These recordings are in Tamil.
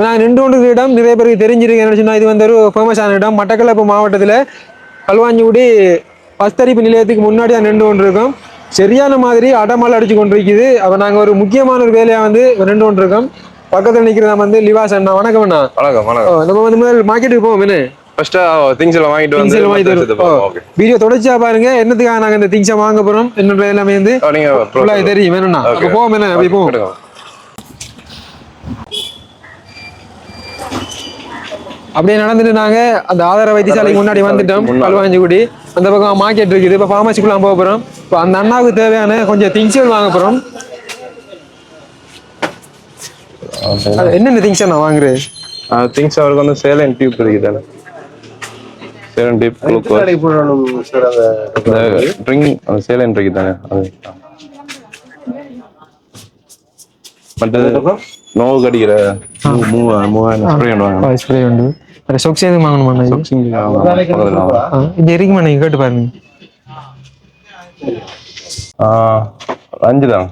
நான் நின்று கொண்டு இடம் நிறைய பேருக்கு தெரிஞ்சிருக்கு என்ன சொன்னா இது வந்து ஒரு ஃபேமஸான இடம். மட்டக்களப்பு மாவட்டத்தில் களுவாஞ்சிக்குடி பஸ்தரிப்பு நிலையத்துக்கு முன்னாடி தான் நின்று கொண்டு இருக்கோம் சரியான மாதிரி அடமலை அடிச்சு கொண்டிருக்குது. அப்போ நாங்கள் ஒரு முக்கியமான ஒரு வேலையாக வந்து நின்று கொண்டிருக்கோம். பக்கத்தில் நிற்கிறதா வந்து லிவாஸ் அண்ணா. வணக்கம் அண்ணா. வணக்கம் வணக்கம். நம்ம வந்து முதல் மார்க்கெட்டுக்கு போவோம். என்ன? ஃபர்ஸ்ட் திங்ஸ் எல்லாம் வாங்கிட்டு வந்து எல்லாம் வீடியோ தொடர்ச்சியா பாருங்க. என்னத்துக்காக நாங்க இந்த திங்ஸை வாங்க போறோம்? என்னன்ற எல்லாமே வந்து நீங்க தெரியும். வேணும்னா. போவோம். என்ன? அப்படி போவோம். அப்படியே நடந்துட்டு நாங்க அந்த ஆதார வைத்தியசாலைக்கு முன்னாடி வந்துட்டோம். கல்வாஞ்சிக்குடி அந்த பக்கம் மார்க்கெட் இருக்குது. இப்போ ஃபார்மசிக்குள்ள போக போறோம். இப்போ அந்த அண்ணாவுக்கு தேவையான கொஞ்சம் திங்ஸ்கள் வாங்க போறோம். அது என்னென்ன திங்ஸ் நான் வாங்குறேன் திங்ஸ் அவருக்கு வந்து சேலன் டியூப் இருக்குதானே சேலன் டியூப் ட்ரிங்க் அந்த சேலன் இருக்குதானே அது. மற்றது நோவு கடிக்கிற மூவாயிரம் ஸ்ப்ரே பண்ணுவாங்க ஸ்ப்ரே உண்டு சொக்ஸ் எதுவும் வாங்கணுமா அண்ணா இது? இருக்குமா நீங்க கேட்டு பாருங்க. அஞ்சு தான்.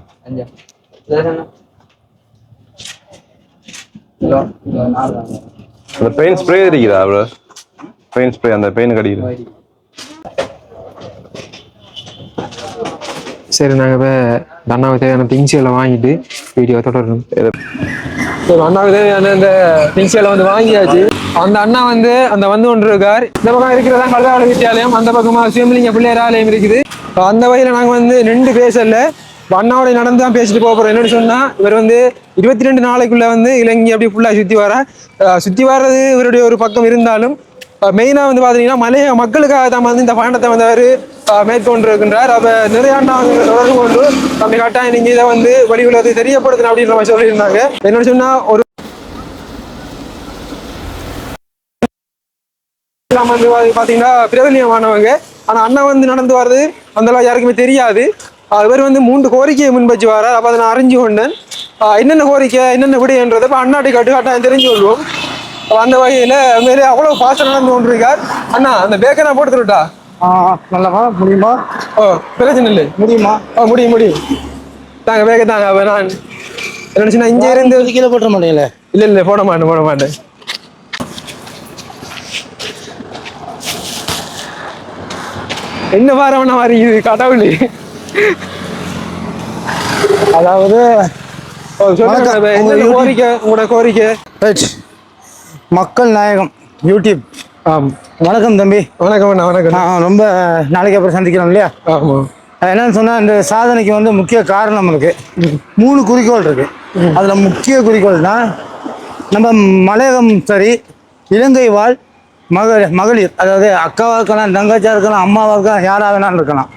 அந்த பெயின் ஸ்ப்ரே இருக்குதா ப்ரோ பெயின் ஸ்ப்ரே அந்த பெயின் கடிக்கிறது சரி நாங்கள் இப்போ அண்ணாவுக்கு தேவையான திங்ஸ் எல்லாம் வாங்கிட்டு வீடியோ தொடரணும். அண்ணாவுக்கு தேவையான இந்த திங்ஸ் எல்லாம் வந்து வாங்கியாச்சு. அந்த அண்ணா வந்து அந்த வந்து கொண்டு இருக்கார் இந்த பக்கம் இருக்கிறதா கல்வாள வித்தியாலயம் அந்த பக்கமா சிவலிங்க பிள்ளையார் ஆலயம் இருக்குது. இப்போ அந்த வகையில் நாங்கள் வந்து நின்று பேசல அண்ணாவோட நடந்து தான் பேசிட்டு போக போகிறோம் என்னன்னு சொன்னால் இவர் வந்து இருபத்தி ரெண்டு நாளைக்குள்ள வந்து இலங்கை அப்படி ஃபுல்லாக சுற்றி வர சுற்றி வர்றது இவருடைய ஒரு பக்கம் இருந்தாலும் மெயினாக வந்து பார்த்தீங்கன்னா மலைய மக்களுக்காக தான் வந்து இந்த பயணத்தை வந்து அவர் மேற்கொண்டு இருக்கின்றார் அப்போ நிறைய தொடர்பு கொண்டு அப்படி கட்டாயம் நீங்கள் இதை வந்து வடிவில் தெரியப்படுத்தணும் அப்படின்ற மாதிரி சொல்லியிருந்தாங்க. என்னன்னு சொன்னால் ஒரு எல்லாம் வந்து பா- பாத்தீங்கன்னா பிரபலியமானவங்க ஆனா அண்ணன் வந்து நடந்து வர்றது அளவு யாருக்குமே தெரியாது. இவர் வந்து மூன்று கோரிக்கையை முன்வச்சு வரார் அப்ப அதை நான் அறிஞ்சு கொண்டேன். என்னென்ன கோரிக்கை என்னென்ன விடைன்றதை இப்போ அண்ணாட்டி கட்டு கட்டாயம் தெரிஞ்சு கொள்வோம். அந்த வகையில மேலே அவ்வளவு பாசம் நடந்து கொண்டிருக்கார். அண்ணா அந்த பேக்கை நான் போட்டு தரட்டா? நல்லவா? முடியுமா? ஓ பிரச்சனை இல்லை முடியுமா? ஓ முடியும் முடியும். தாங்க பேக்க தாங்க நான். என்ன இங்க இருந்து கீழே போட்டுற மாட்டீங்களே? இல்ல இல்ல போட மாட்டேன் போட மாட்டேன். என்ன பாரவன மாதிரி இது கடவுளே. அதாவது கோரிக்கை? உங்களோட கோரிக்கை? ரைட் மக்கள் நாயகம் யூடியூப் வணக்கம் தம்பி. வணக்கம் அண்ணா வணக்கம் ரொம்ப நாளைக்கு அப்புறம் சந்திக்கிறோம் இல்லையா? ஆமா. என்னன்னு சொன்னா இந்த சாதனைக்கு வந்து முக்கிய காரணம் இருக்கு. மூணு குறிக்கோள் இருக்கு. அதுல முக்கிய குறிக்கோள்னா நம்ம மலையகம் சரி இலங்கை வாழ் மக மகளிர் அதாவது அக்காவா இருக்கலாம் தங்கச்சியா இருக்கலாம் அம்மாவா இருக்கலாம் யாரா வேணாலும் இருக்கலாம்.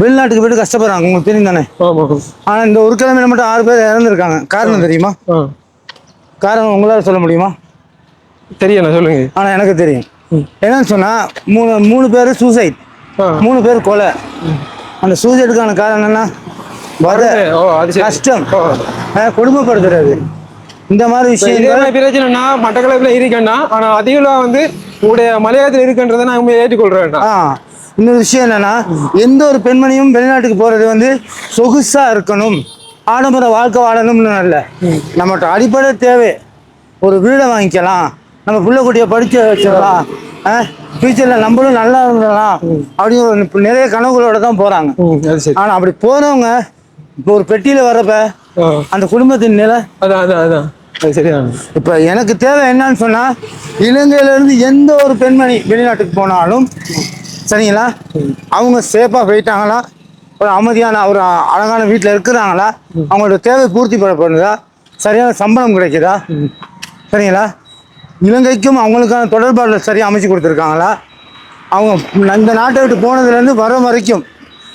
வெளிநாட்டுக்கு போயிட்டு கஷ்டப்படுறாங்க உங்களுக்கு தெரியும் தானே? ஆமா. ஆனா இந்த ஒரு கிழமையில மட்டும் ஆறு பேர் இறந்துருக்காங்க. காரணம் தெரியுமா? காரணம் உங்களால சொல்ல முடியுமா? தெரியல சொல்லுங்க. ஆனா எனக்கு தெரியும். என்னன்னு சொன்னா மூணு மூணு பேர் சூசைட். மூணு பேர் கொலை. அந்த சூசைடுக்கான காரணம் என்ன கஷ்டம். கொடுமைப்படுத்துறது. இந்த மாதிரி மாதிரி பிரச்சனைனா மட்டக்களப்புல இருக்கேன்னா ஆனா அதிகம் வந்து உங்களுடைய மலையாளத்துல இருக்குன்றதை நான் உண்மையை ஏற்றுக்கொள்றேன் ஆ இன்னொரு விஷயம் என்னன்னா எந்த ஒரு பெண்மணியும் வெளிநாட்டுக்கு போறது வந்து சொகுசா இருக்கணும். ஆடம்பர வாழ்க்கை வாழணும்னு அல்ல நம்மகிட்ட அடிப்படை தேவை. ஒரு வீடை வாங்கிக்கலாம். நம்ம புள்ள குட்டியை படிக்க வச்சிடலாம். ஃபியூச்சர்ல நம்மளும் நல்லா இருந்தலாம் அப்படின்னு நிறைய கனவுகளோட தான் போறாங்க. ம் அது சரி. ஆனா அப்படி போறவங்க இப்போ ஒரு பெட்டியில வர்றப்ப அந்த குடும்பத்தின் நிலை? அதான் அதான் அதான். அது சரிதான். இப்போ எனக்கு தேவை என்னன்னு சொன்னா இலங்கையில இருந்து எந்த ஒரு பெண்மணி வெளிநாட்டுக்கு போனாலும் சரிங்களா? அவங்க சேஃபா போயிட்டாங்களா? ஒரு அமைதியான ஒரு அழகான வீட்டில் இருக்கிறாங்களா? அவங்களோட தேவை பூர்த்தி பண்ணப்படுதா? சரியான சம்பளம் கிடைக்குதா? சரிங்களா? இலங்கைக்கும் அவங்களுக்கான தொடர்பாடல் சரியாக அமைச்சு கொடுத்துருக்காங்களா? அவங்க இந்த நாட்டை விட்டு போனதுலேருந்து வர வரைக்கும்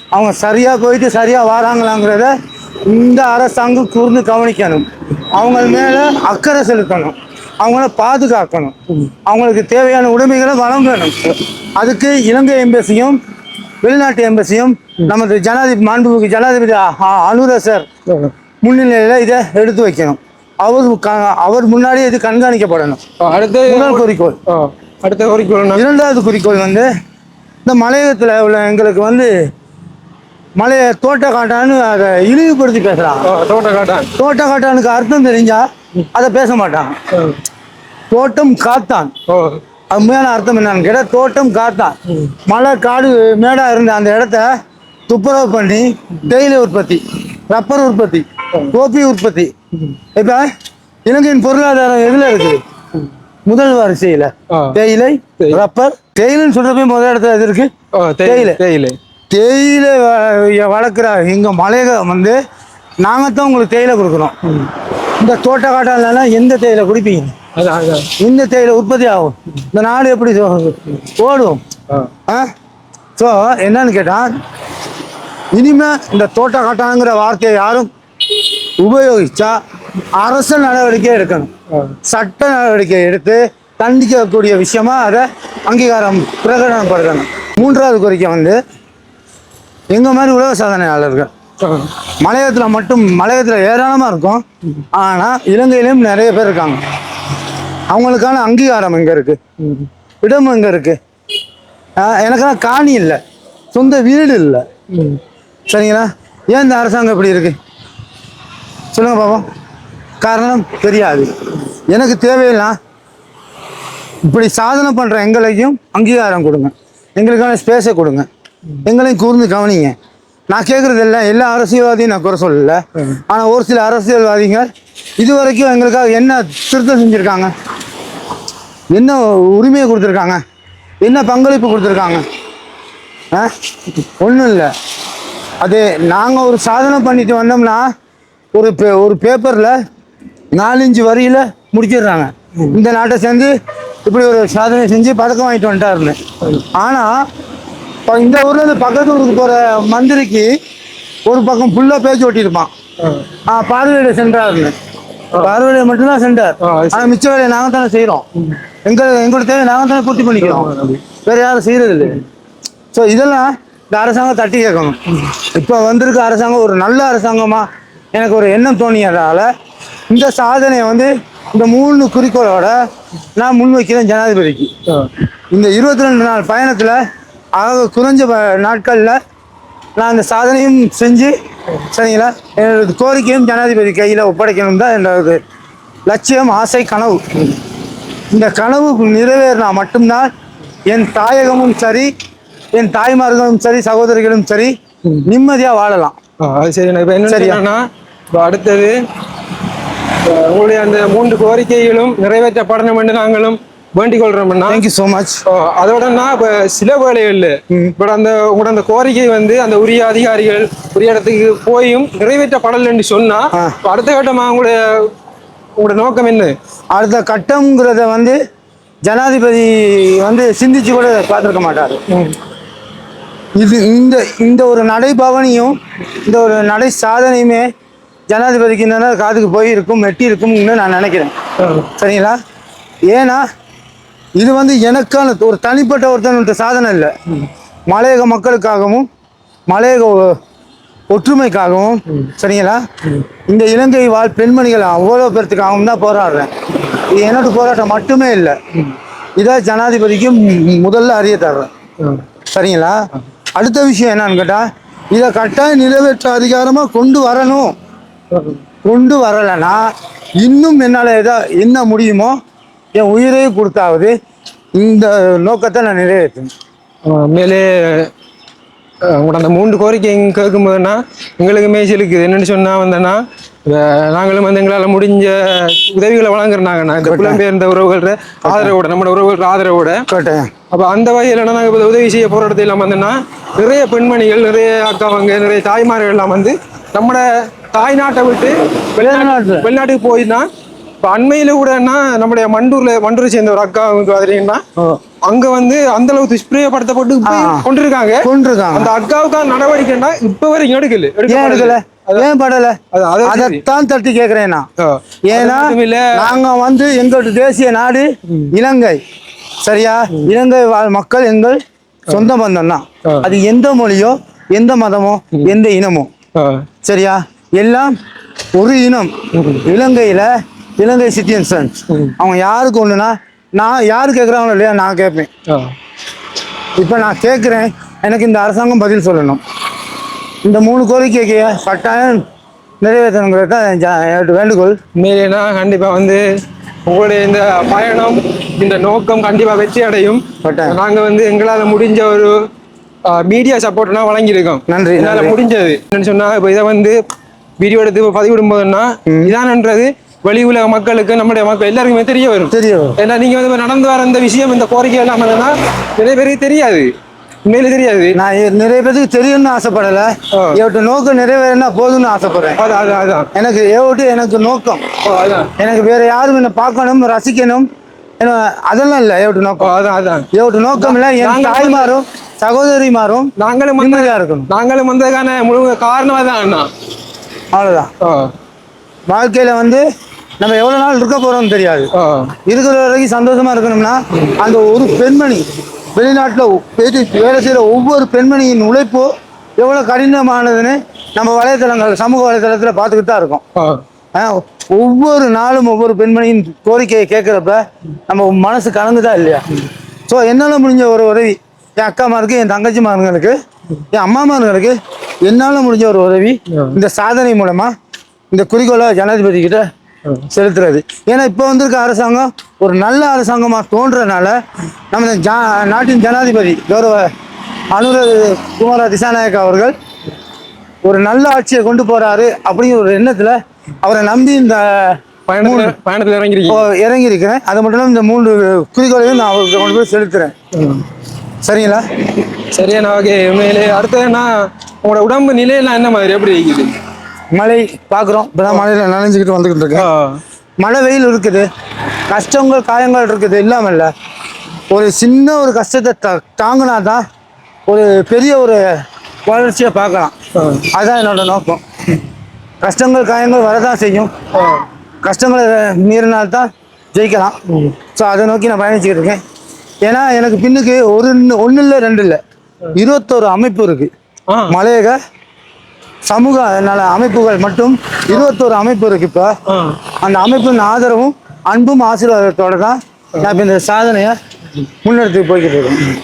அவங்க சரியாக போயிட்டு சரியாக வராங்களாங்கிறத இந்த அரசாங்கம் கூர்ந்து கவனிக்கணும். அவங்க மேலே அக்கறை செலுத்தணும். அவங்கள பாதுகாக்கணும். அவங்களுக்கு தேவையான உடைமைகளை வழங்கணும் அதுக்கு இலங்கை எம்பசியும் வெளிநாட்டு எம்பசியும் நமது ஜனாதிபதி மாண்புமிகு ஜனாதிபதி அ- அ- அனுரசர் முன்னிலையில் இதை எடுத்து வைக்கணும். அவர் அவர் முன்னாடி இது கண்காணிக்கப்படணும். அடுத்து முதல் குறிக்கோள். அடுத்த கோரிக்கை இரண்டாவது குறிக்கோள் வந்து இந்த மலையகத்தில் உள்ள எங்களுக்கு வந்து மலையை தோட்ட காட்டான்னு அதை இழிவுபடுத்தி பேசுகிறாங்க தோட்ட காட்டான் தோட்ட காட்டானுக்கு அர்த்தம் தெரிஞ்சா அதை பேச மாட்டாங்க தோட்டம் காத்தான். உண்மையான அர்த்தம் என்னன்னு கேட்டா தோட்டம் காத்தான். மலை காடு மேடா இருந்த அந்த இடத்த துப்புரவு பண்ணி தேயிலை உற்பத்தி ரப்பர் உற்பத்தி கோப்பி உற்பத்தி. இப்ப இலங்கையின் பொருளாதாரம் எதுல இருக்குது? முதல் வரிசையில. தேயிலை. ரப்பர் தேயிலைன்னு சொல்றப்ப முதல் இடத்துல எது இருக்கு? தேயிலை. தேயிலை. தேயிலை வளர்க்குற எங்க மலைக வந்து நாங்க தான் உங்களுக்கு தேயிலை கொடுக்குறோம் இந்த தோட்ட காட்டாலாம் எந்த தேயிலை குடிப்பீங்க? இந்த தேயிலை உற்பத்தி ஆகும். இந்த நாடு எப்படி ஓடும்? ஆ. ஸோ என்னன்னு கேட்டா இனிமே இந்த தோட்ட காட்டாங்கிற வார்த்தையை யாரும் உபயோகிச்சா அரசு நடவடிக்கை எடுக்கணும். சட்ட நடவடிக்கை எடுத்து தண்டிக்கக்கூடிய விஷயமா அதை அங்கீகாரம் பிரகடனப்படுத்தணும். மூன்றாவது கோரிக்கை வந்து எங்கள் மாதிரி உலக சாதனையாளர்கள்? மலையத்தில் மட்டும் மலையத்தில் ஏராளமாக இருக்கும். ஆனால் இலங்கையிலையும் நிறைய பேர் இருக்காங்க. அவங்களுக்கான அங்கீகாரம் எங்கே இருக்குது இடம் எங்கே இருக்குது எனக்கெல்லாம் காணி இல்லை. சொந்த வீடு இல்லை. ம். சரிங்களா? ஏன் இந்த அரசாங்கம் இப்படி இருக்கு? சொல்லுங்க பாப்போம் காரணம் தெரியாது. எனக்கு தேவையில்லாம் இப்படி சாதனை பண்ணுற எங்களையும் அங்கீகாரம் கொடுங்க. எங்களுக்கான ஸ்பேஸை கொடுங்க. எங்களையும் கூர்ந்து கவனிங்க. நான் கேட்கறது இல்லை எல்லா அரசியல்வாதியும் நான் குறை சொல்லல. ஆனால் ஒரு சில அரசியல்வாதிங்க இது வரைக்கும் எங்களுக்காக என்ன திருத்தம் செஞ்சுருக்காங்க? என்ன உரிமையை கொடுத்துருக்காங்க? என்ன பங்களிப்பு கொடுத்துருக்காங்க? ஆ? ஒன்றும் இல்லை. அது நாங்கள் ஒரு சாதனை பண்ணிட்டு வந்தோம்னா ஒரு பே ஒரு பேப்பரில் நாலஞ்சு வரியில் முடிச்சிடுறாங்க. இந்த நாட்டை சேர்ந்து இப்படி ஒரு சாதனை செஞ்சு பதக்கம் வாங்கிட்டு வந்துட்டாருன்னு. ஆனால் இப்போ இந்த ஊர்ல இருந்து பக்கத்து ஊருக்கு போகிற மந்திரிக்கு ஒரு பக்கம் ஃபுல்லாக பேச்சு ஓட்டியிருப்பான் ஆ. பார்வையிட சென்றார்னு பார்வையிட மட்டும்தான் அது ஆனால் மிச்ச வேலையை நாங்கள் தானே செய்கிறோம் எங்கள் எங்களோட தேவை நாங்கள் தானே பூர்த்தி பண்ணிக்கிறோம். வேற யாரும் செய்கிறது இல்லை. ஸோ இதெல்லாம் இந்த அரசாங்கம் தட்டி கேட்கணும். இப்போ வந்திருக்க அரசாங்கம் ஒரு நல்ல அரசாங்கமா எனக்கு ஒரு எண்ணம் தோணியதால இந்த சாதனையை வந்து இந்த மூணு குறிக்கோளோட நான் முன்வைக்கிறேன் ஜனாதிபதிக்கு. இந்த இருபத்தி ரெண்டு நாள் பயணத்தில் ஆக குறைஞ்ச நாட்களில் நான் அந்த சாதனையும் செஞ்சு சரிங்களா? என்னோட கோரிக்கையும் ஜனாதிபதி கையில் ஒப்படைக்கணும் தான் என்னோட லட்சியம் ஆசை கனவு. இந்த கனவு நிறைவேறினா மட்டும்தான் என் தாயகமும் சரி என் தாய்மார்களும் சரி சகோதரிகளும் சரி நிம்மதியா வாழலாம். அது சரி. இப்போ என்ன சரியா? செய்யணும்னா இப்போ அடுத்தது உங்களுடைய அந்த மூன்று கோரிக்கைகளும் நிறைவேற்றப்படணும் என்று நாங்களும் வேண்டிக் கொள்றோம்னா தேங்க்யூ ஸோ மச் அதோடனா இப்போ சில வேலைகள் இப்போ அந்த உங்களோட அந்த கோரிக்கை வந்து அந்த உரிய அதிகாரிகள் உரிய இடத்துக்கு போயும் நிறைவேற்றப்படலைன்னு சொன்னா ஆ. இப்ப அடுத்த கட்டமா உங்களுடைய உங்களோட நோக்கம் என்ன? அடுத்த கட்டம்ங்கிறத வந்து ஜனாதிபதி வந்து சிந்திச்சு கூட பார்த்துருக்க மாட்டார். இது இந்த இந்த ஒரு நடைபவனியும் இந்த ஒரு நடை சாதனையுமே ஜனாதிபதிக்கு இந்த காதுக்கு போய் இருக்கும் மெட்டி இருக்கும்னு நான் நினைக்கிறேன். சரிங்களா? ஏன்னா இது வந்து எனக்கான ஒரு தனிப்பட்ட ஒருத்தனுடைய சாதனை இல்லை. மலையக மக்களுக்காகவும் மலையக ஒற்றுமைக்காகவும் சரிங்களா? இந்த இலங்கை வாழ் பெண்மணிகள் அவ்வளோ பேர்த்துக்காகவும் தான் போராடுறேன். இது என்னோட போராட்டம் மட்டுமே இல்லை. இதான் ஜனாதிபதிக்கு முதல்ல அறிய தர்றேன். சரிங்களா? அடுத்த விஷயம் என்னன்னு கேட்டால் இதை கட்டாயம் நிறைவேற்ற அதிகாரமாக கொண்டு வரணும். கொண்டு வரலைன்னா இன்னும் என்னால் எதா என்ன முடியுமோ என் உயிரையும் கொடுத்தாவது இந்த நோக்கத்தை நான் நிறைவேற்றேன் மேலே உங்களோட அந்த மூன்று கோரிக்கை எங்க கேட்கும்போதுன்னா எங்களுக்கு மேய்ச்சலுக்கு என்னன்னு சொன்னா வந்தேன்னா நாங்களும் வந்து எங்களால் முடிஞ்ச உதவிகளை வழங்குறாங்கண்ணா இந்த புலம்பெயர்ந்த உறவுகள ஆதரவோட நம்மளோட உறவுகள ஆதரவோட. அப்போ அந்த வகையில் நாங்கள் இப்போ உதவி செய்ய போகிற இடத்துல எல்லாம் வந்தோன்னா நிறைய பெண்மணிகள் நிறைய அக்காவங்க நிறைய தாய்மார்கள் எல்லாம் வந்து நம்மட தாய்நாட்டை விட்டு வெளிநாட்டு. வெளிநாட்டுக்கு போயினா இப்போ அண்மையில கூடன்னா நம்முடைய மண்டூர்ல மண்டூரை சேர்ந்த ஒரு அக்கா வந்து பார்த்தீங்கன்னா அங்க வந்து அந்த அளவுக்கு ஆ. கொண்டிருக்காங்க. கொண்டிருக்காங்க. அந்த அக்காவுக்கான நடவடிக்கைன்னா இப்ப வரைக்கும் எடுக்கல. எடுக்கல? ஏன் படல. அதைத்தான் தட்டி கேட்கிறேன் நான். ஏன்னா நாங்க வந்து எங்களோட தேசிய நாடு இலங்கை. சரியா? இலங்கை வாழ் மக்கள் எங்கள் சொந்த பந்தம் தான். அது எந்த மொழியோ எந்த மதமோ எந்த இனமோ. சரியா? எல்லாம் ஒரு இனம். இலங்கையில இலங்கை சிட்டிசன்ஸ் அவங்க யாருக்கு ஒண்ணுனா நான் யாரு கேட்குறாங்களோ இல்லையா நான் கேட்பேன். இப்போ நான் கேட்குறேன் எனக்கு இந்த அரசாங்கம் பதில் சொல்லணும். இந்த மூணு கோரிக்கைக்கு கட்டாயம் நிறைவேற்றணுங்கிறது தான் என்னோட வேண்டுகோள். உண்மையிலேனா கண்டிப்பா வந்து உங்களுடைய இந்த பயணம் இந்த நோக்கம் கண்டிப்பா வெற்றி அடையும். கட்டாயம். நாங்க வந்து எங்களால முடிஞ்ச ஒரு மீடியா சப்போர்ட்னா வழங்கியிருக்கோம். நன்றி, என்னால. முடிஞ்சது. என்னன்னு சொன்னா இப்போ இதை வந்து வீடியோ எடுத்து பதிவிடும் போதுன்னா இதானன்றது. வெளி உலக மக்களுக்கு நம்முடைய மக்கள் எல்லாருக்குமே தெரிய வரும். தெரிய வரும். ஏன்னா நீங்க வந்து நடந்து வர இந்த விஷயம் இந்த கோரிக்கை எல்லாம் என்னன்னா நிறைய பேருக்கு தெரியாது. உண்மையிலே தெரியாது. நான் நிறைய பேருக்கு தெரியும்னு ஆசைப்படலை. இவட்டு நோக்கம் நிறைவேறினா போதும்னு ஆசைப்படுறேன். அதான் அதான். எனக்கு ஏவட்டு எனக்கு நோக்கம். எனக்கு வேற யாரும் என்னை பார்க்கணும் ரசிக்கணும். அதெல்லாம் இல்லை ஏவட்டு ஓ, நோக்கம் அதான் அதான். ஏவட்டு நோக்கம் இல்லை என் தாய்மாரும் சகோதரிமாரும் நாங்களும் வந்து நிம்மதியா இருக்கணும். நாங்களும் வந்ததுக்கான முழு காரணம் தான் அண்ணா. அவ்வளோதான் வாழ்க்கையில வந்து நம்ம எவ்வளவு நாள் இருக்க போறோம்னு தெரியாது. இருக்கிற வரைக்கும் சந்தோஷமா இருக்கணும்னா அந்த ஒரு பெண்மணி வெளிநாட்டுல போயிட்டு வேலை செய்யற ஒவ்வொரு பெண்மணியின் உழைப்பு எவ்வளவு கடினமானதுன்னு நம்ம வலைத்தளங்கள் சமூக வலைத்தளத்துல பார்த்துக்கிட்டு தான் இருக்கோம். ஒவ்வொரு நாளும் ஒவ்வொரு பெண்மணியின் கோரிக்கையை கேட்குறப்ப நம்ம மனசு கலங்குதா இல்லையா? ஸோ என்னால் முடிஞ்ச ஒரு உதவி என் அக்காமாருக்கு என் தங்கச்சிமார்களுக்கு என் அம்மாமார்களுக்கு என்னால் முடிஞ்ச ஒரு உதவி இந்த சாதனை மூலமா இந்த குறிக்கோளை ஜனாதிபதி கிட்ட செலுத்துறது. ஏன்னா இப்போ வந்திருக்க அரசாங்கம் ஒரு நல்ல அரசாங்கமாக தோன்றனால நம்ம ஜா நாட்டின் ஜனாதிபதி கௌரவ அனுர குமார திசாநாயக் அவர்கள் ஒரு நல்ல ஆட்சியை கொண்டு போறாரு அப்படிங்கிற ஒரு எண்ணத்துல அவரை நம்பி இந்த பயணத்துல பயணத்துல இப்போ இறங்கிருக்கீங்க இறங்கி இருக்கிறேன் அது மட்டும் இல்லாமல் இந்த மூன்று குறிக்கோளையும் நான் அவருக்கு கொண்டு போய் செலுத்துறேன். சரிங்களா? சரியா நான் ஓகே. உண்மையிலே அடுத்ததுன்னா உங்களோட உடம்பு நிலையெல்லாம் என்ன மாதிரி? எப்படி இருக்குது? மழை பார்க்குறோம். இப்போதான் மழையில் நனைஞ்சுக்கிட்டு வந்துக்கிட்டு இருக்கேன். மழை வெயில் இருக்குது. கஷ்டங்கள் காயங்கள் இருக்குது. இல்லாமல் இல்லை ஒரு சின்ன ஒரு கஷ்டத்தை தா தாங்கினா தான் ஒரு பெரிய ஒரு வளர்ச்சியை பார்க்கலாம். அதுதான் என்னோட நோக்கம். கஷ்டங்கள் காயங்கள் வரதான் செய்யும். கஷ்டங்களை மீறினால்தான் ஜெயிக்கலாம். ஸோ அதை நோக்கி நான் பயணிச்சுக்கிட்டு இருக்கேன். ஏன்னா எனக்கு பின்னுக்கு ஒரு ஒன்று இல்லை ரெண்டு இல்லை இருபத்தோரு அமைப்பு இருக்கு. ஆ. மலையக சமூக நல அமைப்புகள் மட்டும் இருபத்தோரு அமைப்பு இருக்கு இப்போ. அந்த அமைப்பின் ஆதரவும் அன்பும் ஆசீர்வாதத்தோட தான் நான் இப்போ இந்த சாதனையை முன்னெடுத்து போய்கிட்டு இருக்கேன்.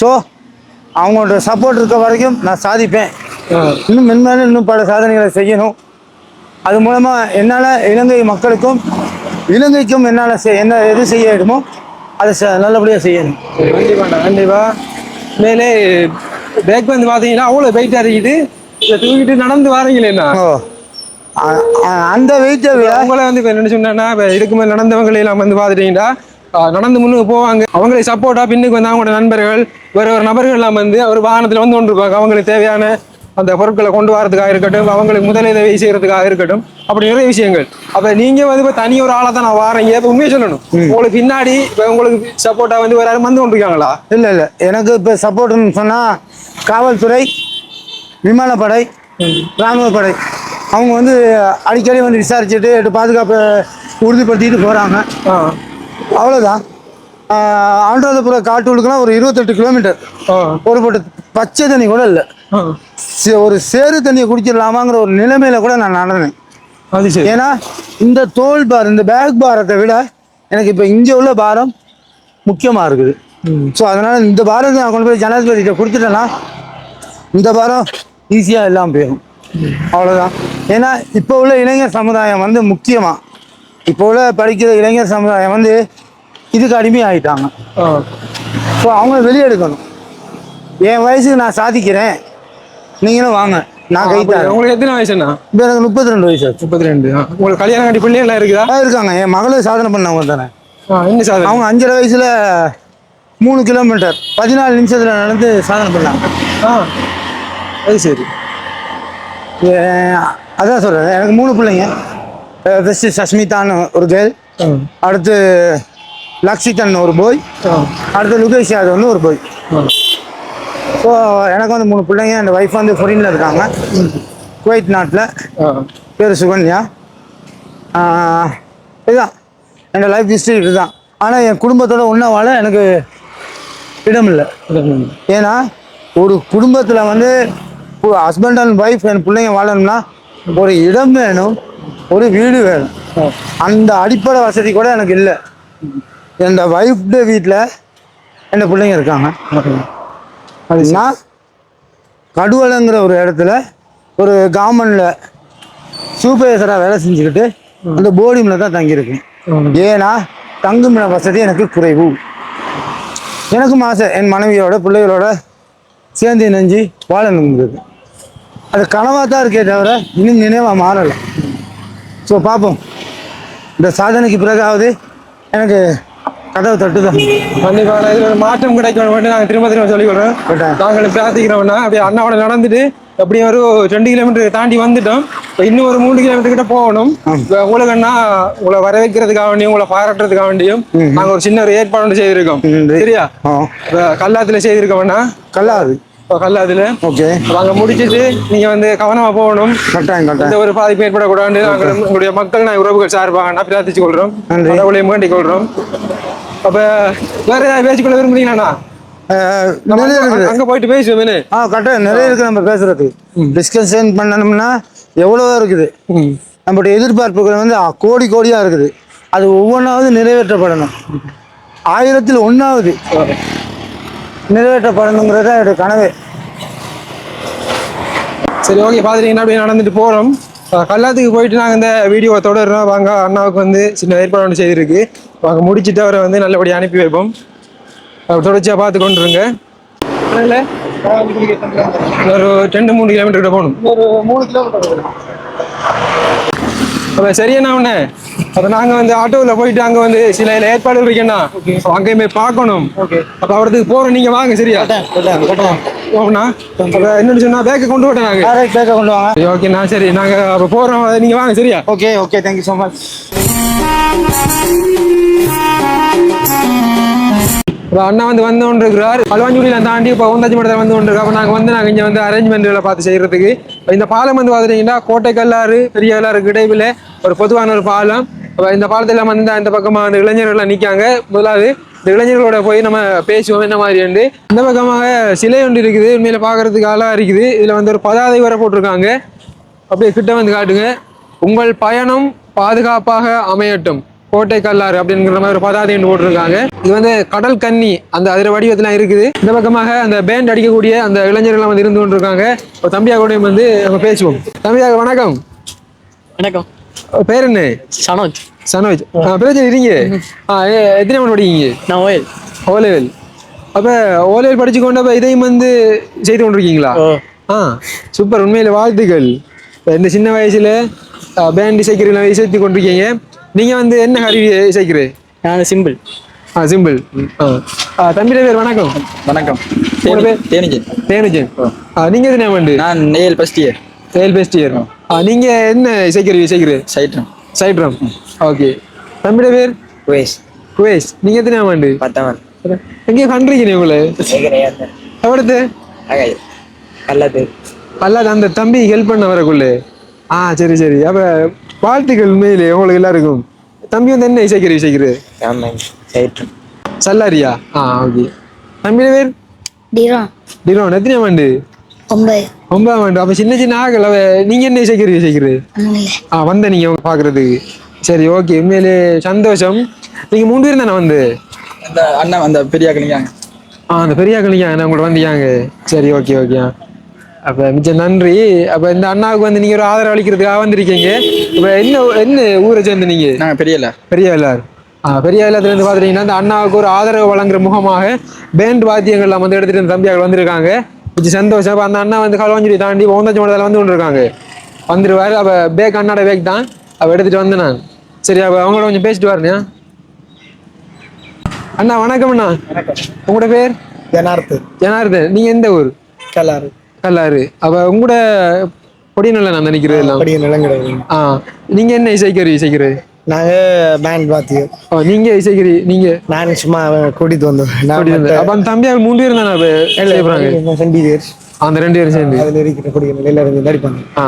ஸோ அவங்களோட சப்போர்ட் இருக்க வரைக்கும் நான் சாதிப்பேன். இன்னும் மென்மேலும் இன்னும் பல சாதனைகளை செய்யணும். அது மூலமாக என்னால் இலங்கை மக்களுக்கும் இலங்கைக்கும் என்னால் என்ன எது செய்ய வேண்டுமோ அதை நல்லபடியாக செய்யணும். கண்டிப்பாண்ணா கண்டிப்பா. மேலே பேக் வந்து பாத்தீங்கன்னா அவ்வளவு வெயிட்டா இருக்குது தூக்கிட்டு நடந்து வாரீங்களேண்ணா அந்த வெயிட்டை விட அவங்கள வந்து இப்ப என்ன சொன்னா இதுக்கு மேல நடந்தவங்களை எல்லாம் வந்து பாத்துட்டீங்கன்னா ஆஹ், நடந்து முன்னுக்கு போவாங்க. அவங்களை சப்போர்ட்டா பின்னுக்கு வந்து அவங்களோட நண்பர்கள் வேற ஒரு நபர்கள் எல்லாம் வந்து ஒரு வாகனத்துல வந்து கொண்டிருப்பாங்க. அவங்களுக்கு தேவையான அந்த பொருட்களை கொண்டு வரதுக்காக இருக்கட்டும் அவங்களுக்கு முதலுதவி செய்யறதுக்காக இருக்கட்டும் அப்படி நிறைய விஷயங்கள். அப்ப நீங்க வந்து இப்ப தனி ஒரு ஆளா தான் நான் வாரீங்க. இப்ப உண்மையை சொல்லணும். உங்களுக்கு பின்னாடி இப்ப உங்களுக்கு சப்போர்ட்டா வந்து வேற யாரும் வந்து கொண்டிருக்காங்களா? இல்லை இல்லை. எனக்கு இப்போ சப்போர்ட்னு சொன்னால் காவல்துறை விமானப்படை இராணுவப்படை அவங்க வந்து அடிக்கடி வந்து விசாரிச்சுட்டு பாதுகாப்பை உறுதிப்படுத்திட்டு போகிறாங்க அவ்வளோதான் ஆண்டோதபுரம் காட்டூருக்குலாம் ஒரு இருபத்தெட்டு கிலோமீட்டர். ஒரு போட்டு பச்சை தண்ணி கூட இல்லை. ஒரு சேறு தண்ணியை குடிச்சிடலாமாங்கிற ஒரு நிலைமையில கூட நான் நடந்தேன். ஏன்னா இந்த தோல் பார் இந்த பேக் பாரத்தை விட எனக்கு இப்போ இங்கே உள்ள பாரம் முக்கியமாக இருக்குது. ஸோ அதனால் இந்த பாரத்தை நான் கொண்டு போய் ஜனாதிபதிகிட்ட கொடுத்துட்டேன்னா இந்த பாரம் ஈஸியாக இல்லாமல் போயிடும். அவ்வளோதான் ஏன்னா இப்போ உள்ள இளைஞர் சமுதாயம் வந்து முக்கியமாக இப்போ உள்ள படிக்கிற இளைஞர் சமுதாயம் வந்து இதுக்கு அடிமை ஆகிட்டாங்க ஆ. ஸோ அவங்க வெளியெடுக்கணும். என் வயசுக்கு நான் சாதிக்கிறேன். நீங்களும் வாங்க. நான் கை அப்படி தரேன். உங்களுக்கு எத்தனை வயசுண்ணா இப்போ எனக்கு முப்பத்தி ரெண்டு வயசு முப்பத்தி ரெண்டு உங்களுக்கு கல்யாணம் கட்டி பிள்ளை எல்லாம் இருக்குதா? இருக்காங்க. என் மகளும் சாதனை பண்ணவங்க தானே. என்ன சாதனை? அவங்க அஞ்சரை வயசுல மூணு கிலோமீட்டர் பதினாலு நிமிஷத்துல நடந்து சாதனை பண்ணாங்க. ஆ. அது சரி. அதான் சொல்றேன். எனக்கு மூணு பிள்ளைங்க. ஃபஸ்ட்டு சஸ்மிதான்னு ஒரு கேர்ள் அடுத்து லக்ஷிதன் ஒரு போய் அடுத்து லுகேஷ் யாதவ்னு ஒரு போய். ஸோ எனக்கு வந்து மூணு பிள்ளைங்க. என் ஒய்ஃப் வந்து ஃபாரின்ல இருக்காங்க. குவைத் நாட்டில். பேர் சுகன்யா. இதுதான். என் லைஃப் ஹிஸ்ட்ரி இதுதான். ஆனால் என் குடும்பத்தோட ஒன்றா வாழ எனக்கு இடம் இல்லை ஏன்னா ஒரு குடும்பத்தில் வந்து ஹஸ்பண்ட் அண்ட் ஒய்ஃப் என் பிள்ளைங்க வாழணும்னா ஒரு இடம் வேணும் ஒரு வீடு வேணும். அந்த அடிப்படை வசதி கூட எனக்கு இல்லை. என் ஒய்ஃப்ட வீட்டில் என் பிள்ளைங்க இருக்காங்க. நான் கடுவலைங்கிற ஒரு இடத்துல ஒரு கவர்மெண்டில் சூப்பர்வைசராக வேலை செஞ்சுக்கிட்டு அந்த போர்டிங்கில் தான் தங்கியிருக்கேன். ஏன்னா தங்குமிட வசதி எனக்கு குறைவு. எனக்கும் ஆசை என் மனைவியோட பிள்ளைகளோட சேர்ந்து இணைஞ்சு வாழணுங்கிறது. அது கனவாக தான் இருக்கே தவிர இன்னும் நினைவாக மாறலை. ஸோ பார்ப்போம் இந்த சாதனைக்கு பிறகாவது எனக்கு கதவை தட்டுதான் கண்டிப்பா நான் இதுல ஒரு மாற்றம் கிடைக்கணும் நாங்க திரும்ப திரும்ப சொல்லிக்கிறோம் கேட்டேன். நாங்கள் பிரார்த்திக்கிறோம்னா அப்படியே அண்ணாவோட நடந்துட்டு அப்படியே ஒரு ரெண்டு கிலோமீட்டர் தாண்டி வந்துட்டோம். இப்ப இன்னும் ஒரு மூணு கிலோமீட்டர் கிட்ட போகணும். உங்களுக்கு அண்ணா உங்களை வரவேற்கிறதுக்காக வேண்டியும் உங்களை பாராட்டுறதுக்காக வேண்டியும் நாங்க ஒரு சின்ன ஒரு ஏற்பாடு செய்திருக்கோம். சரியா? கல்லாத்துல செய்திருக்கோம்னா கல்லாது இப்ப கல்லாத்துல ஓகே நாங்க முடிச்சிட்டு நீங்க வந்து கவனமா போகணும். கட்டாயம் கட்டாயம். ஒரு பாதிப்பு ஏற்படக்கூடாது. நாங்கள் உங்களுடைய மக்கள் நான் உறவுகள் சார்பாக நான் பிரார்த்திச்சு கொள்றோம். கடவுளையும் வேண்டிக் கொள்றோம். அப்ப வேற ஏதாவது பேசிக்கொள்ள நம்ம நிறைய இருக்குது. அங்க போயிட்டு பேசுவோமே ஆ கட்டாயம். நிறைய இருக்குது நம்ம பேசுறதுக்கு. டிஸ்கஷன் பண்ணணும்னா எவ்வளவோ இருக்குது. நம்மளுடைய எதிர்பார்ப்புகள் வந்து கோடி கோடியா இருக்குது. அது ஒவ்வொன்றாவது நிறைவேற்றப்படணும். ஆயிரத்தில் ஒன்றாவது நிறைவேற்றப்படணுங்கிறது தான் என்னுடைய கனவே. சரி ஓகே பாத்துட்டீங்கன்னா அப்படியே நடந்துட்டு போறோம். அஹ் கல்லாத்துக்கு போயிட்டு நாங்க இந்த வீடியோவை தொடர்றோம். வாங்க அண்ணாவுக்கு வந்து சின்ன ஏற்பாடு ஒன்று செய்திருக்கு. வாங்க முடிச்சிட்டு அவரை வந்து நல்லபடியா அனுப்பி வைப்போம். அவர் தொடர்ச்சியா பார்த்து கொண்டு இருங்க இல்ல? ஒரு ரெண்டு மூணு கிலோமீட்டர் கிட்ட போகணும். ஒரு மூணு கிலோமீட்டர் அப்ப சரியா உடனே அப்ப நாங்க வந்து ஆட்டோவில் போயிட்டு அங்க வந்து சில ஏற்பாடுகள் இருக்கேன்னா அங்கேயுமே பார்க்கணும். அப்ப அவரதுக்கு போறோம். நீங்க வாங்க சரியா? அப்ப என்னன்னு சொன்னா பேக்கை கொண்டு விட்டேன் நாங்க. டேரக்ட் பேக்கை கொண்டு வாங்க. ஓகேண்ணா சரி. நாங்க அப்ப போறோம். நீங்க வாங்க சரியா? Okay okay thank you so much இப்போ அண்ணா வந்து வந்து கொண்டு இருக்கிறார் பழுவாஞ்சுடியில தாண்டி இப்போ ஒந்தாச்சி மடத்தில் வந்து கொண்டு இருக்கோம் அப்போ நாங்கள் வந்து நாங்கள் இங்கே வந்து அரேஞ்ச்மெண்ட்டில் பார்த்து செய்கிறதுக்கு இப்போ இந்த பாலம் வந்து பார்த்துட்டீங்கன்னா கோட்டை கல்லாறு பெரிய கல்லாறு இடையில ஒரு பொதுவான ஒரு பாலம். இப்போ இந்த பாலத்தில் வந்து இந்த- பக்கமாக அந்த இளைஞர்கள்லாம் நிற்காங்க முதலாவது இந்த இளைஞர்களோட போய் நம்ம பேசுவோம் என்ன மாதிரி உண்டு இந்த பக்கமாக சிலை ஒன்று இருக்குது. உண்மையில பார்க்கறதுக்கு ஆளாக இருக்குது. இதில் வந்து ஒரு பதாதை வர போட்டிருக்காங்க. அப்படியே கிட்ட வந்து காட்டுங்க. உங்கள் பயணம் பாதுகாப்பாக அமையட்டும். கோட்டை கல்லாறு அப்படிங்கிற மாதிரி ஒரு பதாதை ஒன்று போட்டிருக்காங்க. இது வந்து கடல் கன்னி அந்த அதிர வடிவத்துல இருக்குது. இந்த பக்கமாக அந்த பேண்ட் அடிக்கக்கூடிய அந்த இளைஞர்கள் வந்து இருந்து கொண்டிருக்காங்க. ஒரு தம்பியா கூட வந்து நம்ம பேசுவோம். தம்பியா வணக்கம். வணக்கம். பேர் என்ன? சனோஜ். சனோஜ். பிரச்சனை இருங்க எத்தனை மணி படிக்கீங்க நான் ஓயல் ஓ லெவல் அப்ப ஓ லெவல் படிச்சு கொண்டு அப்ப இதையும் வந்து செய்து கொண்டிருக்கீங்களா? ஆ சூப்பர். உண்மையில வாழ்த்துக்கள். இந்த சின்ன வயசுல பேண்ட் இசைக்கிறீங்க இசைத்து கொண்டிருக்கீங்க. நீங்க வந்து என்ன கருவி இசைக்கிறீ நான் சிம்பிள். ஆ சிம்பிள். ஆ. ஆ, தம்பி பேர்? வணக்கம். வணக்கம். தேனிஜன் தேனுஜன் ஆ. நீங்க எத்தனை ஆண்டு நான் ஏஎல் ஃபர்ஸ்ட் இயர் ஏழு பெஸ்ட் இயர் ஆ. நீங்க என்ன இசைக்கிறீ இசைக்கிறீ side drum. Side drum okay. தம்பியோட பேர்? வேஸ் குவேஸ். நீங்க எத்தனை ஆண்டு பத்தவன் எங்கேயோ கண்டிருக்கீங்க உங்களை. எவ்வளவு அல்லது அல்லாத அந்த தம்பி ஹெல்ப் பண்ண வரக்குள்ளே ஆ சரி சரி. அப்ப வாழ்த்துக்கள் உண்மையிலே உங்களுக்கு எல்லாருக்கும்? தம்பி வந்து என்ன இசைக்கிற இசைக்கிறது சல்லாரியா? ஆ ஓகே. தம்பியோட பேர்? டிரான். டிரோன். எத்தனை ஆண்டு? ஒன்பது. ஒன்பதாம் ஆண்டு. அப்ப சின்ன சின்ன ஆகல. அவ நீங்க என்ன இசைக்கிறது ஒன்றும் ஆ வந்த நீங்க பாக்குறதுக்கு. சரி ஓகே. உண்மையிலே சந்தோஷம். நீங்க மூணு பேர் தானே வந்து? அந்த அண்ணன் அந்த பெரிய கலிங்காங்க ஆ அந்த பெரிய கலிங்க என்ன உங்களோட வந்தீங்க சரி ஓகே ஓகே. அப்ப மிச்சம் நன்றி. அப்ப இந்த அண்ணாவுக்கு வந்து நீங்க ஒரு ஆதரவு அளிக்கிறதுக்காக வந்திருக்கீங்க. இப்ப என்ன என்ன ஊரை சேர்ந்து நீங்க? நாங்கள் பெரியல பெரிய வெள்ளார் ஆ பெரிய இருந்து பாத்துட்டீங்கன்னா இந்த அண்ணாவுக்கு ஒரு ஆதரவு வழங்குற முகமாக பேண்ட் வாத்தியங்கள்லாம் வந்து எடுத்துட்டு இந்த தம்பியாக வந்திருக்காங்க. மிச்சம் சந்தோஷம். அப்ப அந்த அண்ணா வந்து களவாஞ்சுடி தாண்டி ஓந்தாச்சி மடத்தில் வந்து கொண்டு இருக்காங்க வந்துருவாரு. அப்ப பேக் அண்ணாட பேக் தான். அப்ப எடுத்துட்டு வந்தேன் நான். சரி அப்ப அவங்களோட கொஞ்சம் பேசிட்டு வரேன் அண்ணா வணக்கம் அண்ணா. உங்களோட பேர்? ஜனார்த்து. ஜனார்தன் நீங்க எந்த ஊர்? கல்லாறு. கல்லாறு. அப்ப உங்களோட பொடிநல்ல நான் நினைக்கிறது எல்லாம். அப்படி நிலங்கிறது ஆ நீங்க என்ன இசைக்கிறீ இசைக்கிறது நாங்கள் பேண்ட் பார்த்தியோம் ஓ நீங்க இசைக்கிறீ நீங்க? நான் சும்மா கூட்டிட்டு வந்தோம் அப்படி. அப்ப அந்த தம்பியாக மூணு பேர் தானே ரெண்டு பேர். அந்த ரெண்டு பேரும் சேர்ந்து. அதில் இருக்கிற கூடிய நிலையில இருந்து நடிப்பாங்க ஆ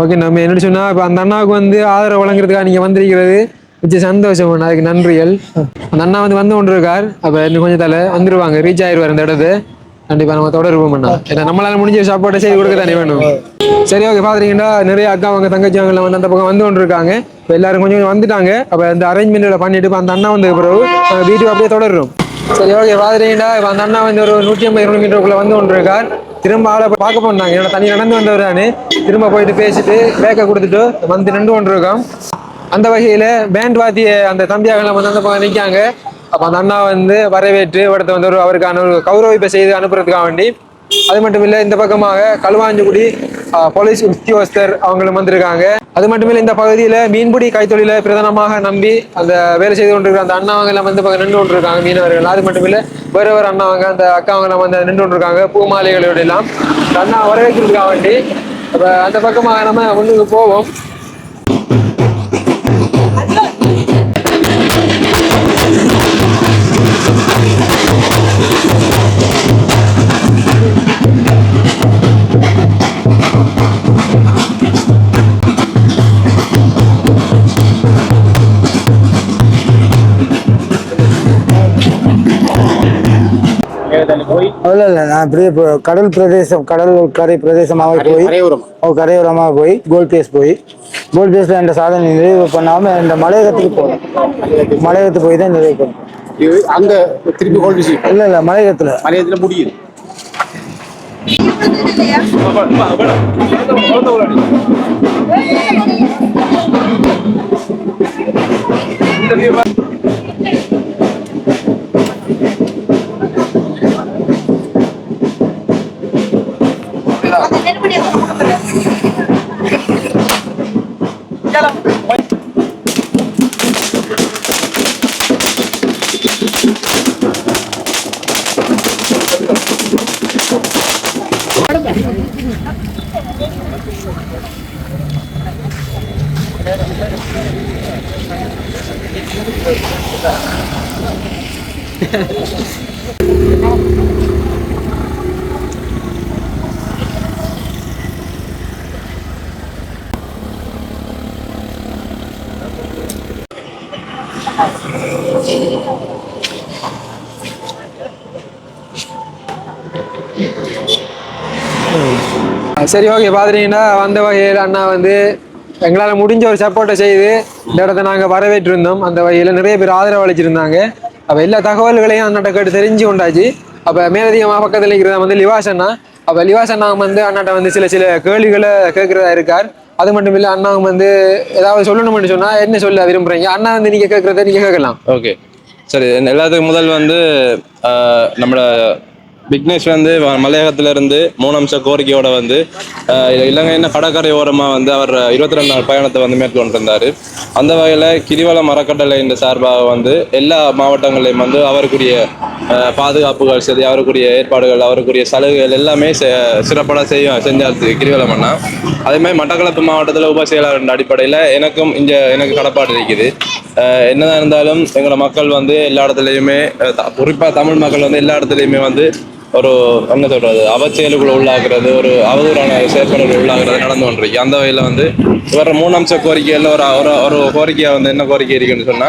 ஓகே நம்ம என்ன சொன்னா இப்ப அந்த அண்ணாவுக்கு வந்து ஆதரவு வழங்குறதுக்காக நீங்க வந்திருக்கிறது மிச்ச சந்தோஷம். அண்ணா. அதுக்கு நன்றிகள். அந்த அண்ணா வந்து வந்து கொண்டு இருக்கார். அப்ப இன்னும் கொஞ்சம் தலை வந்துருவாங்க. ரீச் ஆயிருவார் அந்த இடத்து கண்டிப்பா நம்ம தொடருவோம் அண்ணா. ஏன்னா நம்மளால முடிஞ்ச சாப்பாட்டை செய்து கொடுக்க தானே வேணும். சரி ஓகே பாத்துறீங்கன்னா நிறைய அக்கா அவங்க தங்கச்சி அவங்க வந்து அந்த பக்கம் வந்து கொண்டு இருக்காங்க இப்ப எல்லாரும் கொஞ்சம் கொஞ்சம் வந்துட்டாங்க. அப்ப அந்த அரேஞ்ச்மெண்ட்ல பண்ணிட்டு இப்ப அந்த அண்ணா வந்த பிறகு வீட்டுக்கு அப்படியே தொடர்றோம் சரி ஓகே பாத்துட்டீங்கன்னா இப்ப அந்த அண்ணா வந்து ஒரு நூற்றி ஐம்பது கிலோமீட்டருக்குள்ள வந்து கொண்டிருக்கார். திரும்ப ஆளை பார்க்க போனாங்க. என்னோட தனி நடந்து வந்தவர் நானு திரும்ப போயிட்டு பேசிட்டு பேக்கை கொடுத்துட்டு வந்து நின்று கொண்டிருக்கோம் அந்த வகையில பேண்ட் வாத்திய அந்த தம்பியாகலாம் வந்து அந்த பக்கம் நிற்காங்க. அப்ப அந்த அண்ணா வந்து வரவேற்று இடத்த வந்து ஒரு அவருக்கான ஒரு கௌரவிப்பை செய்து அனுப்புறதுக்காக வேண்டி அது மட்டும் இல்ல இந்த பக்கமாக களுவாஞ்சிக்குடி போலீஸ் உத்தியோகஸ்தர் அவங்களும் வந்திருக்காங்க. அது மட்டும் இல்ல இந்த பகுதியில மீன்பிடி கைத்தொழிலை பிரதானமாக நம்பி அந்த வேலை செய்து கொண்டிருக்கிற அந்த அண்ணாவங்க எல்லாம் வந்து பக்கம் நின்று கொண்டிருக்காங்க மீனவர்கள். அது மட்டும் இல்ல வேற வேற அண்ணாவங்க அந்த அக்காவங்க எல்லாம் வந்து நின்று கொண்டிருக்காங்க பூமாலைகளோட எல்லாம் அந்த அண்ணா வரவேற்கிறதுக்காக வேண்டி அந்த பக்கமாக நம்ம முன்னுக்கு போவோம். இப்போ கடல் பிரதேசம் கடல் கரை பிரதேசமாக போய் கரையோரமாக போய் கோல் பேஸ் போய் கோல் பேஸ்ல இந்த சாதனை நிறைவு பண்ணாம இந்த மலையகத்துக்கு போகணும் மலையகத்துக்கு போய் தான் நிறைவு பண்ணணும் இது அங்க திருப்பி கோல் இல்ல இல்ல மலையகத்துல. மலையத்துல முடியுது. சரி ஓகே. பார்த்துட்டீங்கன்னா வந்த வகையில் அண்ணா வந்து எங்களால் முடிஞ்ச ஒரு சப்போர்ட்டை செய்து இந்த இடத்த நாங்கள் வரவேற்றிருந்தோம். அந்த வகையில் நிறைய பேர் ஆதரவு அளிச்சிருந்தாங்க. அப்போ எல்லா தகவல்களையும் அண்ணாட்ட கேட்டு தெரிஞ்சு கொண்டாச்சு அப்போ மேலதிகமாக பக்கத்தில் இருக்கிறத வந்து லிவாஸ் அண்ணா. அப்போ லிவாஸ் அண்ணா வந்து அண்ணாட்ட வந்து சில சில கேள்விகளை கேட்குறதா இருக்கார். அது மட்டும் இல்லை அண்ணாவும் வந்து ஏதாவது சொல்லணும்னு சொன்னால் என்ன சொல்ல விரும்புகிறீங்க அண்ணா வந்து நீங்கள் கேட்குறத நீங்கள் கேட்கலாம். ஓகே. சரி எல்லாத்துக்கும் முதல் வந்து ஆஹ், நம்மளோட விக்னேஷ் வந்து வ- மலையகத்துல இருந்து மூணு அம்ச கோரிக்கையோட வந்து இலங்கையின் கடற்கரை ஓரமா வந்து அவர் இருபத்தி ரெண்டு நாள் பயணத்தை வந்து மேற்கொண்டிருந்தாரு. அந்த வகையில கிரிவலம் அறக்கட்டளை சார்பாக வந்து எல்லா மாவட்டங்களையும் வந்து அவருக்குரிய பாதுகாப்புகள் சரி அவருக்குரிய ஏற்பாடுகள் அவருக்குரிய சலுகைகள் எல்லாமே சிறப்பாக செய்ய செஞ்சார் கிரிவலம் அண்ணா அதே மாதிரி மட்டக்களப்பு மாவட்டத்தில் உப செயலாளர் அடிப்படையில் எனக்கும் இங்கே எனக்கு கடப்பாடு இருக்குது. என்னதான் இருந்தாலும் எங்களோட மக்கள் வந்து எல்லா இடத்துலையுமே குறிப்பாக த- தமிழ் மக்கள் வந்து எல்லா இடத்துலையுமே வந்து ஒரு என்ன சொல்றது அவச்செயலுக்குள்ள உள்ளாக்குறது ஒரு அவதூறான செயற்பாடுகள் உள்ளாக்குறது நடந்து கொண்டிருக்கு. அந்த வகையில வந்து வர மூணு அம்ச கோரிக்கையில் ஒரு ஒரு ஒரு வந்து என்ன கோரிக்கை இருக்குன்னு சொன்னா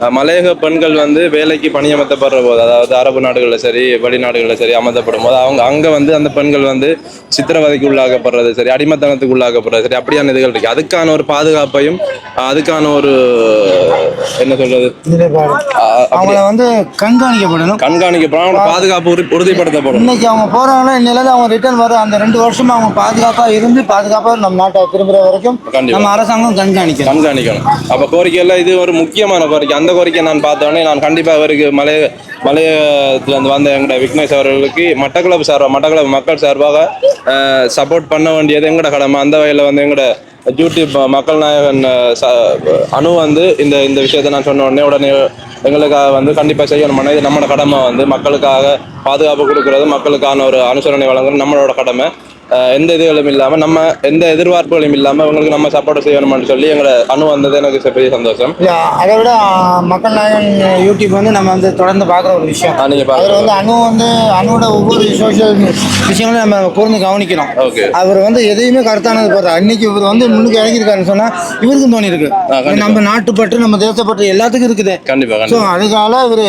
மலையக பெண்கள் வந்து வேலைக்கு பணியமர்த்தப்படுற போது அதாவது அரபு நாடுகளில் சரி வெளிநாடுகளில் சரி அமர்த்தப்படும் போது அவங்க அங்க வந்து அந்த பெண்கள் வந்து சித்திரவதைக்கு உள்ளாக்கப்படுறது சரி அடிமத்தனத்துக்கு உள்ளாக்கப்படுறது சரி அப்படியான இதுகள் இருக்கு. அதுக்கான ஒரு பாதுகாப்பையும் அதுக்கான ஒரு என்ன சொல்றது அவங்கள வந்து கண்காணிக்கப்படணும். கண்காணிக்கப்படும் பாதுகாப்பு உறுதி- உறுதிப்படுத்தப்படும் இன்னைக்கு அவங்க போறாங்கன்னா இந்நிலையில அவங்க ரிட்டர்ன் வரும் அந்த ரெண்டு வருஷமா அவங்க பாதுகாப்பா இருந்து பாதுகாப்பா நம்ம நாட்டை திரும்புற வரைக்கும். நம்ம அரசாங்கம் கண்காணிக்கணும். கண்காணிக்கணும். அப்ப கோரிக்கையில இது ஒரு முக்கியமான கோரிக்கை. அந்த கோரிக்கை நான் பார்த்தோன்னே நான் கண்டிப்பாக அவருக்கு மலைய மலையத்துலேருந்து வந்த எங்கட விக்னேஷ் அவர்களுக்கு மட்டக்குழப்பு சார்பாக மட்டக்குழப்பு மக்கள் சார்பாக சப்போர்ட் பண்ண வேண்டியது எங்களோட கடமை. அந்த வகையில் வந்து எங்களோட யூடியூப் மக்கள் நாயகன் ச- அணு வந்து இந்த இந்த விஷயத்தை நான் சொன்ன உடனே உடனே எங்களுக்காக வந்து கண்டிப்பாக செய்யணும். இது நம்மளோட கடமை வந்து மக்களுக்காக பாதுகாப்பு கொடுக்கறது மக்களுக்கான ஒரு அனுசரணை வழங்குறது நம்மளோட கடமை. எந்த இதுகளும் இல்லாம நம்ம எந்த எதிர்பார்ப்புகளும் இல்லாம இவங்களுக்கு நம்ம சப்போர்ட் செய்யணும்னு சொல்லி எங்களை அணு வந்தது எனக்கு பெரிய சந்தோஷம். அதை விட மக்கள் நாயகன் யூடியூப் வந்து நம்ம வந்து தொடர்ந்து பார்க்குற ஒரு விஷயம். அவர் வந்து அணு வந்து அணுவோட ஒவ்வொரு சோஷியல் விஷயங்களும் நம்ம கூர்ந்து கவனிக்கிறோம். Okay. அவர் வந்து எதையுமே கருத்தானது பார்த்தா இன்னைக்கு இவர் வந்து முன்னுக்கு இறங்கியிருக்காருன்னு சொன்னா இவருக்கும் தோணி இருக்கு. நம்ம நாட்டுப்பற்று நம்ம தேசப்பற்று எல்லாத்துக்கும் இருக்குது. கண்டிப்பா ஸோ அதுக்காக இவர்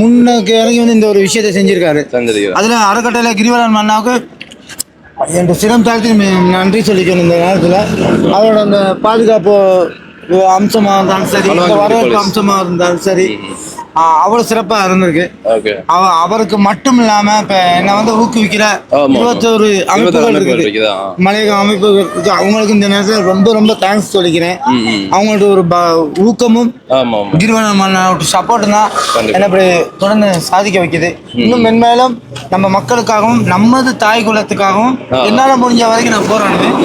முன்னுக்கு இறங்கி வந்து இந்த ஒரு விஷயத்தை செஞ்சிருக்காரு. அதுல அறக்கட்டளை கிரிவலன் மன்னாவுக்கு என் சிரம் தாழ்த்தி நன்றி சொல்லிக்கணும் இந்த நேரத்தில் அவரோட அந்த பாதுகாப்பு அம்சமாக இருந்தாலும் சரி வரவேற்பு. அம்சமாக இருந்தாலும் சரி அவ்வளோ சிறப்பாக இருந்திருக்கு. அவ அவருக்கு மட்டும் இல்லாம இப்ப என்ன வந்து ஊக்குவிக்கிற. இருபத்தோரு அமைப்புகள் இருக்குது? மலையக அமைப்புகள் இருக்கு அவங்களுக்கு இந்த நேரத்தில் ரொம்ப ரொம்ப தேங்க்ஸ் சொல்லிக்கிறேன். அவங்கள்ட்ட ஒரு ஊக்கமும் கிருவன சப்போர்ட் தான். என்ன இப்படி தொடர்ந்து சாதிக்க வைக்குது. இன்னும் மென்மேலும் நம்ம மக்களுக்காகவும் நமது தாய் குலத்துக்காகவும் என்னால முடிஞ்ச வரைக்கும் நான் போராடுவேன்.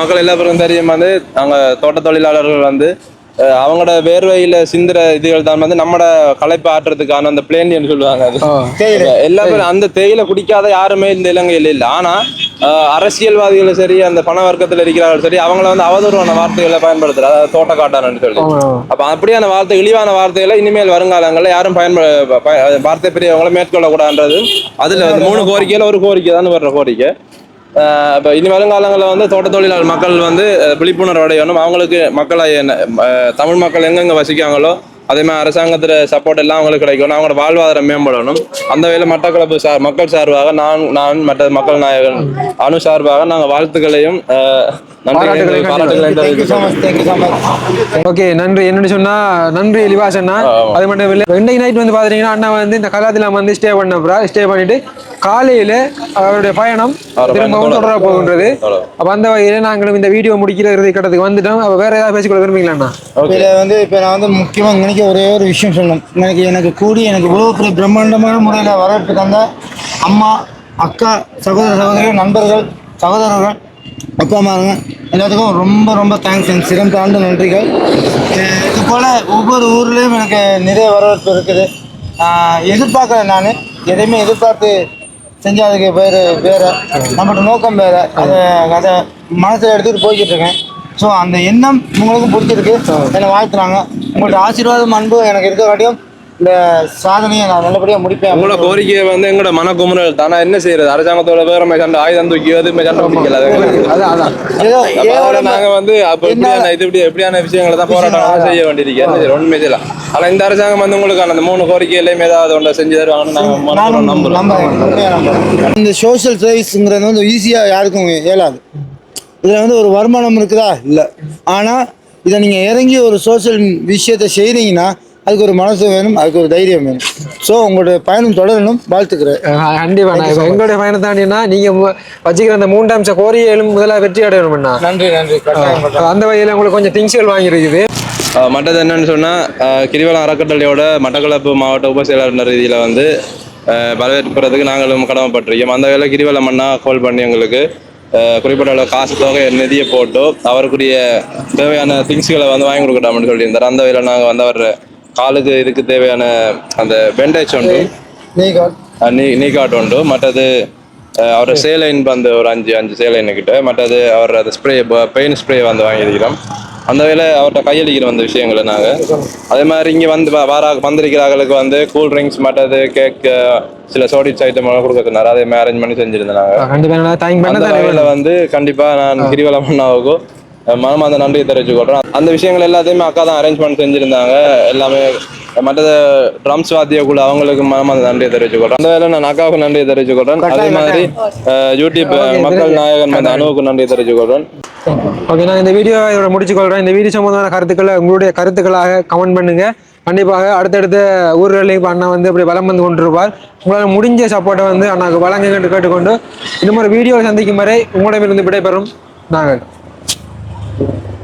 மக்கள் எல்லா பேருக்கும் தெரியும் வந்து நாங்க தோட்ட தொழிலாளர்கள் வந்து அவங்களோட வேர்வையில சிந்துற இதுகள் தான் வந்து நம்மட களைப்பு ஆட்டுறதுக்கான அந்த பிளேன் சொல்லுவாங்க அது. தேயிலை. எல்லா பேரும் அந்த தேயிலை குடிக்காத யாருமே இந்த இலங்கையில் இல்லை. ஆனா அஹ், அரசியல்வாதிகளும் சரி அந்த பண வர்க்கத்துல இருக்கிறார்கள் சரி அவங்கள வந்து அவதூறான வார்த்தைகளை பயன்படுத்துறாங்க. அதாவது தோட்டக்காட்டான்னு சொல்லி அப்ப அப்படியான வார்த்தை இழிவான வார்த்தைகளை இனிமேல் வருங்காலங்களில் யாரும் பயன்ப ப- வார்த்தை பெரியவங்களை மேற்கொள்ளக்கூடாதுன்றது. அதுல மூணு கோரிக்கையில ஒரு கோரிக்கை தான் வர்ற கோரிக்கை. இப்ப இனி வருங்காலங்களில் வந்து தோட்ட தொழிலாளர் மக்கள் வந்து விழிப்புணர்வு அடையணும். அவங்களுக்கு மக்களை என்ன- அஹ், தமிழ் மக்கள் எங்கெங்க வசிக்காங்களோ அதே மாதிரி அரசாங்கத்துல சப்போர்ட் எல்லாம் அவங்களுக்கு கிடைக்கணும். அவங்களோட வாழ்வாதாரம் மேம்படணும். அந்த வகையில் மட்டக்களப்பு சார் மக்கள் சார்பாக நான் நான் மற்ற மக்கள் நாயகன் அணு சார்பாக நாங்கள் வாழ்த்துக்களையும் ஓகே நன்றி. என்னன்னு சொன்னா நன்றி லிவாஸ் அண்ணா. ஆமா. அது மட்டும் இல்லை இன்னைக்கு நைட் வந்து பாத்தீங்கன்னா அண்ணா வந்து இந்த கலாத்தில வந்து ஸ்டே பண்ண ஸ்டே பண்ணிட்டு காலையில அவருடைய பயணம் திரும்பவும் தொடர போகின்றது. அப்ப அந்த வகையில நாங்களும் இந்த வீடியோ முடிக்கிற இறுதி கட்டத்துக்கு வந்துட்டோம். அப்ப வேற ஏதாவது பேசிக்கொள்ள விரும்புங்களா இதில் வந்து இப்போ நான் வந்து முக்கியமாக நினைக்க ஒரே ஒரு விஷயம் சொல்லணும். எனக்கு எனக்கு கூடி எனக்கு இவ்வளோ பெரிய பிரம்மாண்டமான முறையில் வரவேற்பு தந்த அம்மா அக்கா சகோதர சகோதரிகள் நண்பர்கள் சகோதரர்கள் அப்பா அம்மாங்க எல்லாத்துக்கும் ரொம்ப ரொம்ப தேங்க்ஸ் எனக்கு சிறம் தாழ்ந்த நன்றிகள் இது போல் ஒவ்வொரு ஊர்லேயும் எனக்கு நிறைய வரவேற்பு இருக்குது. ஆஹ் எதிர்பார்க்கல நான். எதையுமே எதிர்பார்த்து செஞ்சால் அதுக்கு பேர் வேறு நம்மளோட நோக்கம் வேறு. அதை அதை மனசில் எடுத்துகிட்டு போய்கிட்டு இருக்கேன். ஸோ அந்த எண்ணம் உங்களுக்கும் பிடிச்சிருக்கு. என்னை வாழ்த்துறாங்க. உங்கள்கிட்ட ஆசீர்வாதம் அன்பு எனக்கு இருக்க காட்டியும் இந்த சாதனையை நான் நல்லபடியாக முடிப்பேன் உங்களோட கோரிக்கையை வந்து எங்களோட மனக்குமுறல் தானே. என்ன செய்யறது அரசாங்கத்தோட பேரமை சண்டை ஆயுதம் தூக்கி எதுவுமே சண்டை பிடிக்கல. அதான் அதான் ஏதோ அப்ப அதோட ஏவலம் நாங்க வந்து அப்ப இப்படியான இது இப்படி எப்படியான விஷயங்களை தான் போராட்டம் செய்ய வேண்டியிருக்கு. என்ன செய்யறது? ஒண்ணுமே செய்யலாம் ஆனா இந்த அரசாங்கம் வந்து உங்களுக்கு அந்த மூணு கோரிக்கையிலையும் ஏதாவது ஒன்றை செஞ்சு தருவாங்கன்னு நாங்க மனப்பூர்வமா நானும் நம்புறோம். இந்த சோஷியல் சர்வீஸுங்கிறது வந்து ஈஸியாக யாருக்கும் இயலாது. இதில் வந்து ஒரு வருமானம் இருக்குதா? இல்லை. ஆனால் இதை நீங்கள் இறங்கி ஒரு சோஷியல் விஷயத்தை செய்கிறீங்கன்னா அதுக்கு ஒரு மனசு வேணும் அதுக்கு ஒரு தைரியம் வேணும். ஸோ உங்களுடைய பயணம் தொடரணும். வாழ்த்துக்கிறேன். அஹ் கண்டிப்பா நான் இப்ப எங்களுடைய பயணம் தாண்டினா நீங்க மு- வச்சுக்கிற அந்த மூன்றாம்ச கோரிக்கையிலும் முதல்ல வெற்றி அடையணும்னா. நன்றி நன்றி. அந்த வகையில உங்களுக்கு கொஞ்சம் திங்ஸ்கள் வாங்கியிருக்குது. மற்றது என்னன்னு சொன்னா அஹ் கிரிவலம் அறக்கட்டளையோட மட்டக்களப்பு மாவட்ட உப செயலாளர் ரீதியில வந்து வரவேற்புறதுக்கு நாங்களும் கடமைப்பட்டிருக்கோம். அந்த வேலை கிரிவலம் அண்ணா கால் பண்ணி எங்களுக்கு குறிப்பிட்ட அளவு காசு தொகை நிதியை போட்டு அவருக்குரிய தேவையான திங்ஸ்களை வந்து வாங்கி கொடுக்கட்டாம்னு சொல்லியிருந்தார். அந்த வேலை நாங்கள் வந்து அவர் காலுக்கு இதுக்கு தேவையான அந்த பெண்டேஜ் உண்டு. அஹ் நீ காட்டு உண்டு. மற்றது அஹ் அவர் சேலைன் வந்து ஒரு அஞ்சு அஞ்சு சேலைன் கிட்ட. மற்றது அவர் அந்த ஸ்ப்ரே பெயின் ஸ்ப்ரே வந்து வாங்கியிருக்கிறோம். அந்த வேலை அவர்கிட்ட கையளிக்கிற அந்த விஷயங்களை நாங்கள் அதே மாதிரி இங்கே வந்து வாரா வந்திருக்கிறார்களுக்கு வந்து கூல் ட்ரிங்க்ஸ் மற்றது கேக் சில சோடிட்ஸ் ஐட்டம் எல்லாம் கொடுக்க சொன்னார் அதே மாதிரி அரேஞ்ச் பண்ணி செஞ்சிருந்தேன் நாங்கள் கண்டிப்பா நல்லா தேங்க் பண்ண அந்த தானே வகையில் வந்து கண்டிப்பா நான் கிரிவலம் அண்ணாவுக்கும் மனமார்ந்த நன்றியை தெரிவிச்சுக்கொள்றேன் அந்த விஷயங்கள் எல்லாத்தையுமே அக்கா தான் அரேஞ்ச் பண்ணி செஞ்சிருந்தாங்க. எல்லாமே மற்றது ட்ரம்ஸ் வாத்திய குழு அவங்களுக்கு மனமார்ந்த நன்றியை தெரிவிச்சுக்கொள்றேன் அந்த வேலை நான் அக்காவுக்கு நன்றியை தெரிவிச்சுக்கொள்றேன் அதே மாதிரி யூடியூப் மக்கள் நாயகன் வந்து அனுவுக்கு நன்றியை தெரிவிச்சுக்கொள்றேன் ஓகே நான் இந்த வீடியோ இதோட முடிச்சுக்கொள்கிறேன் இந்த வீடியோ சம்பந்தமான கருத்துக்களை உங்களுடைய கருத்துக்களாக கமெண்ட் பண்ணுங்க. கண்டிப்பாக அடுத்தடுத்த ஊர்களில் இப்போ அண்ணா வந்து இப்படி வலம் வந்து கொண்டிருப்பார். உங்களால் முடிஞ்ச சப்போர்ட்டை வந்து அண்ணாக்கு வழங்குங்க என்று கேட்டுக்கொண்டு இந்த மாதிரி வீடியோ சந்திக்கும் வரை உங்களிடமிருந்து விடைபெறும் நாங்கள். Thank you.